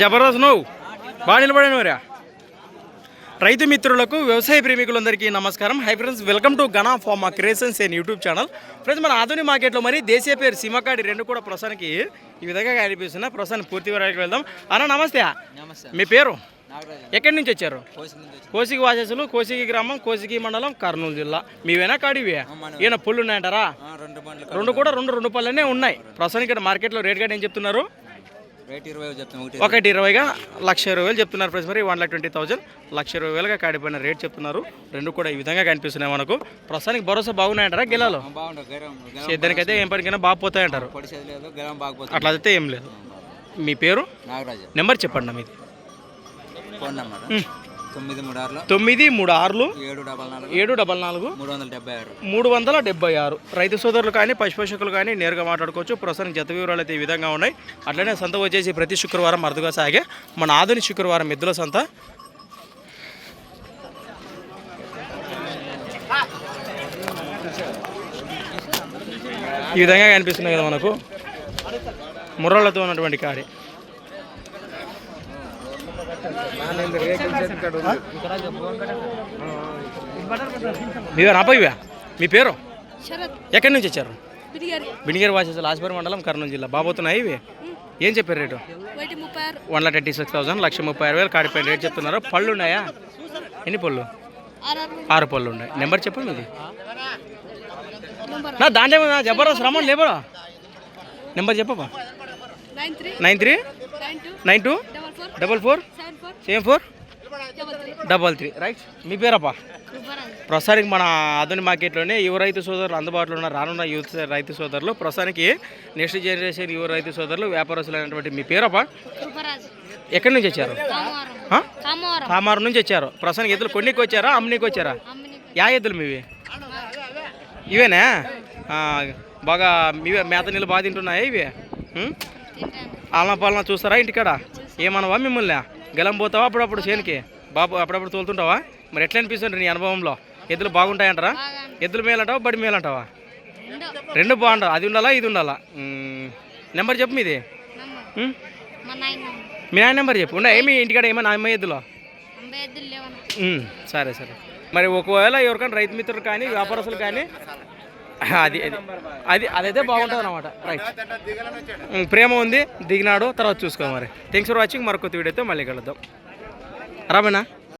జబర్దస్త్ నువ్వు. బాగా నిలబడినవరా రైతు మిత్రులకు వ్యవసాయ ప్రేమికులందరికీ నమస్కారం. Hi friends welcome to Gana pharma creations and YouTube channel friends మన ఆధునిక మార్కెట్లో మరి దేశీయ పేరు సిమకాడి రెండు కూడా ప్రస్తుతానికి ఈ విధంగా కనిపిస్తున్నాయి ప్రస్తుతానికి పూర్తి వరకు వెళ్దాం. అన్న నమస్తే. మీ పేరు? ఎక్కడి నుంచి వచ్చారు? కోసి నుంచి వచ్చి కోసిగి వాసస్సులు కోసిగి గ్రామం కోసిగి మండలం కర్నూలు జిల్లా. మీవేనా కాడివే. ఈయన పుల్లు ఉన్నాయంటారా రెండు కూడా రెండు రెండు పళ్ళనే ఉన్నాయి. ప్రస్తుతానికి ఇక్కడ మార్కెట్లో రేట్ గార్డ్ ఏం చెప్తున్నారు? ఒకటి ఇరవైగా లక్ష ఇరవై వేలు చెప్తున్నారు ఫ్రెండ్స్ మరి వన్ లాక్ ట్వంటీ థౌసండ్ లక్ష ఇరవై వేలుగా కాడిపోయిన రేట్ చెప్తున్నారు. రెండు కూడా ఈ విధంగా కనిపిస్తున్నాయి మనకు. ప్రస్తుతానికి భరోసా బాగున్నాయంటారా గిలాలు? సేద్యానికైతే ఏం పనికైనా బాగా పోతాయంటారు. అట్లా అయితే ఏం లేదు. మీ పేరు? నాగరాజు. నెంబర్ చెప్పండి మీది. Phone number. తొమ్మిది మూడు ఆరులో ఏడు డబల్ నాలుగు. మూడు వందల డెబ్బై ఆరు. రైతు సోదరులు కానీ పశుపోషకులు కానీ నేరుగా మాట్లాడుకోవచ్చు. ప్రస్తుతానికి జత వివరాలు అయితే ఈ విధంగా ఉన్నాయి. అట్లనే సంత వచ్చేసి ప్రతి శుక్రవారం అరుదుగా సాగే మన ఆధునిక శుక్రవారం ఎద్దుల సంత. ఈ విధంగా కనిపిస్తున్నాయి కదా మనకు. ముర్రలతో ఉన్నటువంటి కాడి. మీవే నాపైవా మీ పేరు? ఎక్కడి నుంచి వచ్చారు? బిడిగారి. బినిగేరి వాసేసి లాస్పేరు మండలం కర్నూలు జిల్లా. బాబోతున్నాయి ఇవి? ఏం చెప్పారు rate? One lakh thirty six thousand లక్ష ముప్పై ఆరు వేలు. కాడిపోయిన రేట్ చెప్తున్నారు. పళ్ళు ఉన్నాయా? ఎన్ని పళ్ళు? ఆరు పళ్ళు ఉన్నాయి. నెంబర్ చెప్పండి మీది. నా దాంట్లో ఏమన్నా జబర్దస్త్ రమ్మని లేబరా? Number చెప్పపా nine three. Nine two. Double four? Double four double three right మీ పేరప్పా? ప్రస్తుతానికి మన ఆధునిక మార్కెట్లోనే యువ రైతు సోదరులు అందుబాటులో ఉన్న రానున్న యూత్ రైతు సోదరులు ప్రస్తుతానికి నెక్స్ట్ జనరేషన్ యువ రైతు సోదరులు వ్యాపారస్తులు అయినటువంటి మీ పేరప్ప? ఎక్కడి నుంచి వచ్చారు? కామారు నుంచి వచ్చారు. ప్రస్తుతానికి ఎద్దులు కొన్నికి వచ్చారా అమ్మనికి వచ్చారా? యా ఎద్దులు మీవి? ఇవేనా? బాగా ఇవే మేత నీళ్ళు బాగా తింటున్నాయా ఇవి? ఆలన పాలన చూస్తారా ఇంటికాడ? ఏమనవా మిమ్మల్ని? గెలం పోతావా అప్పుడప్పుడు చేనికి? బాబు అప్పుడప్పుడు తోలుతుంటావా? మరి ఎట్లా అనిపిస్తుంది నీ అనుభవంలో? ఎద్దులు బాగుంటాయంటారా? బాగా ఎద్దులు మేలంటావా బడి మేలంటావా? రెండో రెండు బాగుంటావు అది ఉండాలా ఇది ఉండాలా? నెంబర్ చెప్పు మీది. మా నాయన నెంబర్ చెప్పు. ఉండే? ఏమి ఇంటికాడ ఏమైనా అమ్మ ఎద్దులో? సరే సరే. మరి ఒకవేళ ఎవరికైనా రైతు మిత్రులు కానీ వ్యాపారస్తులు కానీ అది అది అది అదైతే బాగుంటుంది అనమాట రైట్ ప్రేమ ఉంది దిగినాడు తర్వాత చూసుకో మరి. థ్యాంక్స్ ఫర్ వాచింగ్ మరొక వీడియోతో మళ్ళీ కలుద్దాం. రామేనా